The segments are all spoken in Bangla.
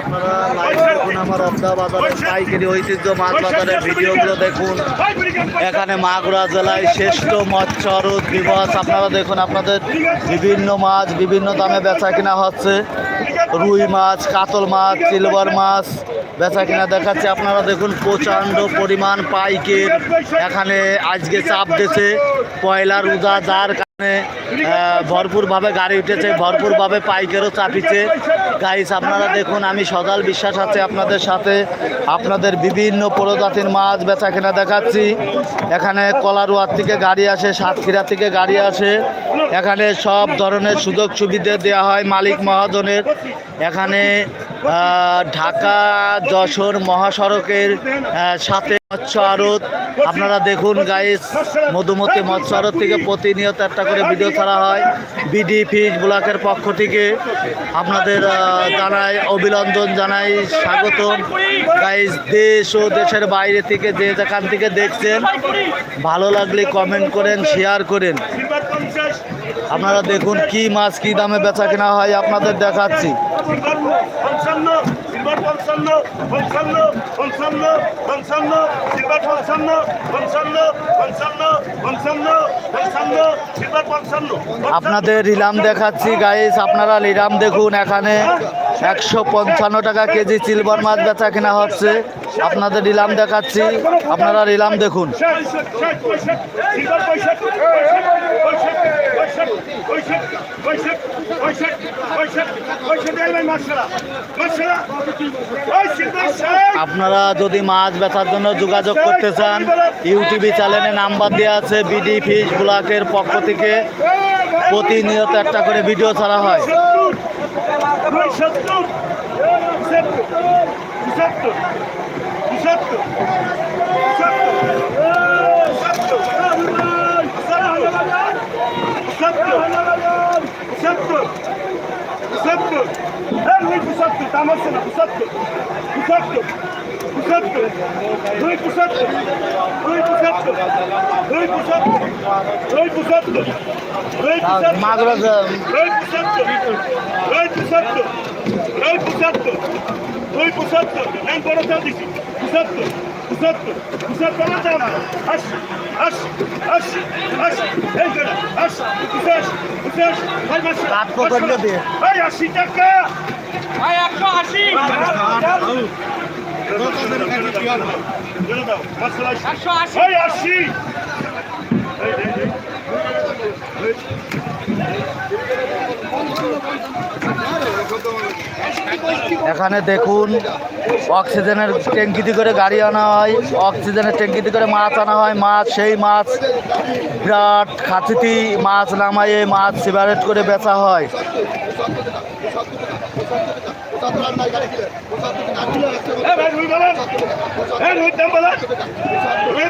আপনারা দেখুন ঐতিহ্য, মাছ বাজারের ভিডিওগুলো দেখুন। এখানে জেলায় শ্রেষ্ঠ আপনারা দেখুন, আপনাদের বিভিন্ন মাছ বিভিন্ন দামে বেচা কিনা হচ্ছে। রুই মাছ, কাতল মাছ, সিলভার মাছ বেচা কিনা দেখাচ্ছে। আপনারা দেখুন, প্রচণ্ড পরিমাণ পাইকের। এখানে আজকে চাপ দিয়েছে পয়লা রোজা, যার ভরপুরভাবে গাড়ি উঠেছে, ভরপুরভাবে পাইকারও চাপিছে। গাইস আপনারা দেখুন, আমি সদাল বিশ্বাস আছে আপনাদের সাথে। আপনাদের বিভিন্ন প্রজাতির মাছ বেচা কেনা দেখাচ্ছি। এখানে কলারুয়ার থেকে গাড়ি আসে, সাতক্ষীরা থেকে গাড়ি আসে। এখানে সব ধরনের সুযোগ সুবিধা দেওয়া হয় মালিক মহাজনের। এখানে ঢাকা যশোর মহাসড়কের সাথে মৎস্য আড়ত। আপনারা দেখুন গাইস মধুমতি মৎস্য আড়ত থেকে প্রতিনিয়ত একটা করে ভিডিও ছাড়া হয়। বিডি ফিজ ব্লকের পক্ষ থেকে আপনাদের জানাই, অভিনন্দন জানাই, স্বাগতম। গাইস দেশ ও দেশের বাইরে থেকে যে যেখান থেকে দেখছেন, ভালো লাগলে কমেন্ট করেন শেয়ার করেন। আপনারা দেখুন কি মাছ, কি দামে বেচা কেনা হয়, আপনাদের দেখাচ্ছি। আপনাদের রিলাম দেখাচ্ছি গাইস আপনারা রিলাম দেখুন এখানে। একশো পঞ্চান্ন টাকা কেজি সিলভার মাছ বেচা কেনা হচ্ছে। আপনাদের রিলাম দেখাচ্ছি, আপনারা রিলাম দেখুন। আপনারা যদি মাছ বেচার জন্য যোগাযোগ করতে চান ইউটিউবে চ্যানেলে নাম্বার দেওয়া আছে বিডি ফিশ ব্লকের পক্ষ থেকে। প্রতিনিয়ত একটা করে ভিডিও ছাড়া হয়। সত্তর হ্যাঁ দুই পঁচাত্তর দাম হচ্ছে না পঁচাত্তর পঁচাত্তর পঁচাত্তর দুই পঁচাত্তর দুই পঁচাত্তর দুই পঁচাত্তর দুই পঁচাত্তর দুই পঁচাত্তর মাগুরা দুই পঁচাত্তর দুই পঁচাত্তর দুই পঁচাত্তর দুই পঁচাত্তর আমি বড় চা দিছি পঁচাত্তর পঁচাত্তর পঁচাত্তর না দাম আশি আশি আশি আশি এই করে আশি পঁচাশ পঁচাশ ভাই মাসি কাঠ পকড়লে দিয়ে। ভাই আশি টাকা ভাই একশো আশি একশো আশি ভাই আশি এখানে দেখুন, অক্সিজেনের ট্যাঙ্কিতে করে গাড়ি আনা হয়, অক্সিজেনের ট্যাঙ্কিতে করে মাছ আনা হয়, মাছ, সেই মাছ, বিরাট খাঁচিতি মাছ নামাইয়ে মাছ সিপারেট করে বেচা হয়।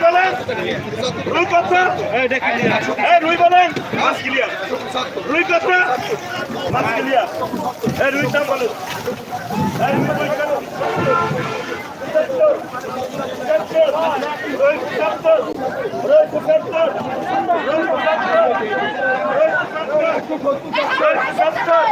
বলেন। রুই কত এই রুই বলেন মাছ ক্লিয়ার রুই কত মাছ ক্লিয়ার এই রুই দাম বলেন। এই রুই রুই কত রুই পঁচাত্তর রুই পঁচাত্তর রুই পঁচাত্তর রুই পঁচাত্তর